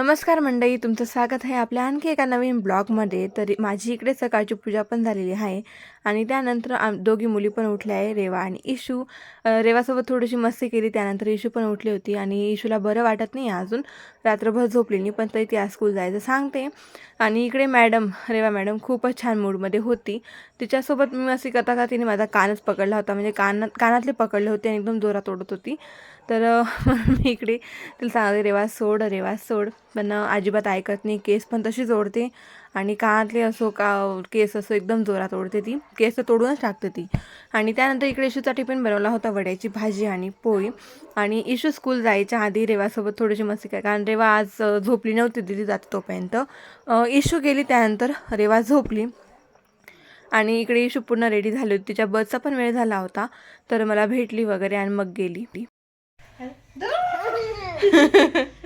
नमस्कार मंडळी तुमचं स्वागत आहे आपल्या आणखी एका नवीन ब्लॉगमध्ये. तरी माझी इकडे सकाळची पूजा पण झालेली आहे आणि त्यानंतर आम दोघी मुली पण उठल्या आहे रेवा आणि इशू रेवासोबत थोडीशी मस्ती केली त्यानंतर इशू पण उठली होती आणि इशूला बरं वाटत नाही अजून. रात्रभर झोपली नाही पण तरी ती आज स्कूल जायचं सांगते. आणि इकडे मॅडम रेवा मॅडम खूपच छान मूडमध्ये होती. तिच्यासोबत मी मस्ती करता का तिने माझा कानच पकडला होता म्हणजे कानात कानातले पकडले होते आणि एकदम जोरात ओढत होती. तर मी इकडे तिला सांगते रेवा सोड रेवा सोड. पण अजिबात ऐकत नाही. केस पण तशीच ओढते. आणि कानातले असो का केस असो एकदम जोरात ओढते ती. केस तर तोडूनच टाकते ती. आणि त्यानंतर इकडे इशूचा टिफिन बनवला होता वड्याची भाजी आणि पोळी. आणि इशू स्कूल जायच्या आधी रेवासोबत थोडीशी मस्ती काय कारण रेवा आज झोपली नव्हती दिली जाते तोपर्यंत. इशू गेली त्यानंतर रेवा झोपली. आणि इकडे इशू पूर्ण रेडी झाली होती. तिच्या बसचा पण वेळ झाला होता. तर मला भेटली वगैरे आणि मग गेली.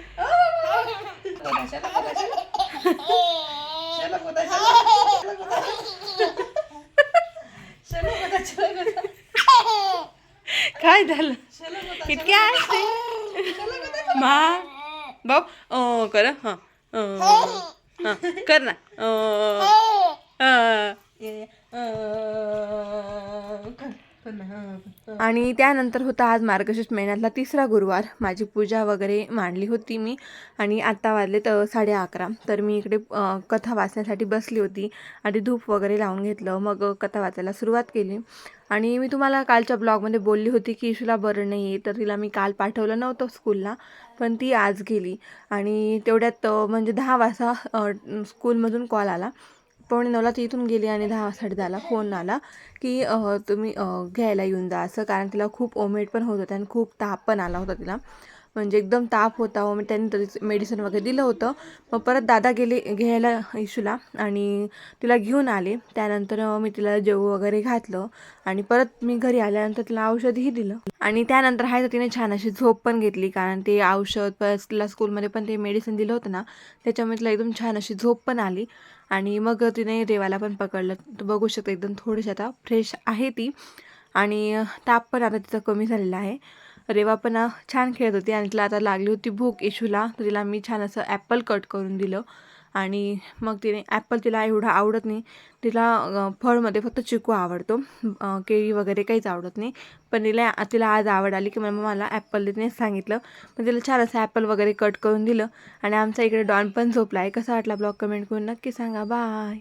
काय झालं? इतके असते मा? भाऊ कर हां हां कर ना आणि त्यानंतर होता आज मार्गशीर्ष महिन्यातला तिसरा गुरुवार. माझी पूजा वगैरे मांडली होती मी. आणि आत्ता वाजले तर साडे अकरा. तर मी इकडे कथा वाचण्यासाठी बसली होती आणि धूप वगैरे लावून घेतलं. मग कथा वाचायला सुरुवात केली. आणि मी तुम्हाला कालच्या ब्लॉगमध्ये बोलली होती की इशूला बरं नाही आहे तर तिला मी काल पाठवलं नव्हतं स्कूलला पण ती आज गेली. आणि तेवढ्यात म्हणजे दहा वाजता स्कूलमधून कॉल आला. पावणे नऊला ती इथून गेली आणि दहा साडे दहाला फोन आला की तुम्ही घ्यायला येऊन जा असं. कारण तिला खूप ओमेट पण होत होतं आणि खूप ताप पण आला होता तिला. म्हणजे एकदम ताप होता. ओमेट त्यांनी तरी मेडिसिन वगैरे दिलं होतं. मग परत दादा गेले घ्यायला इशूला आणि तिला घेऊन आले. त्यानंतर मी तिला जेवू वगैरे घातलं आणि परत मी घरी आल्यानंतर तिला औषधही दिलं. आणि त्यानंतर आहे तर तिने छान अशी झोप पण घेतली. कारण ते औषध परत तिला स्कूलमध्ये पण ते मेडिसिन दिलं होतं ना त्याच्यामुळे तिला एकदम छान अशी झोप पण आली. आणि मग तिने रेवाला पण पकडलं. तर बघू शकता एकदम थोडीशी आता फ्रेश आहे ती. आणि ताप पण आता तिचा कमी झालेला आहे. रेवा पण छान खेळत होती आणि तिला आता लागली होती भूक इशूला तर तिला मी छान असं ॲपल कट करून दिलं. आणि मग तिने ॲपल तिला एवढं आवडत नाही. तिला फळमध्ये फक्त चिकू आवडतो. केळी वगैरे काहीच आवडत नाही. पण तिला तिला आज आवड आली की मग मला ॲपल तिने सांगितलं. पण तिला छान असं ॲपल वगैरे कट करून दिलं. आणि आमचा इकडे डॉन पण झोपला आहे कसा वाटला ब्लॉग कमेंट करून नक्की सांगा. बाय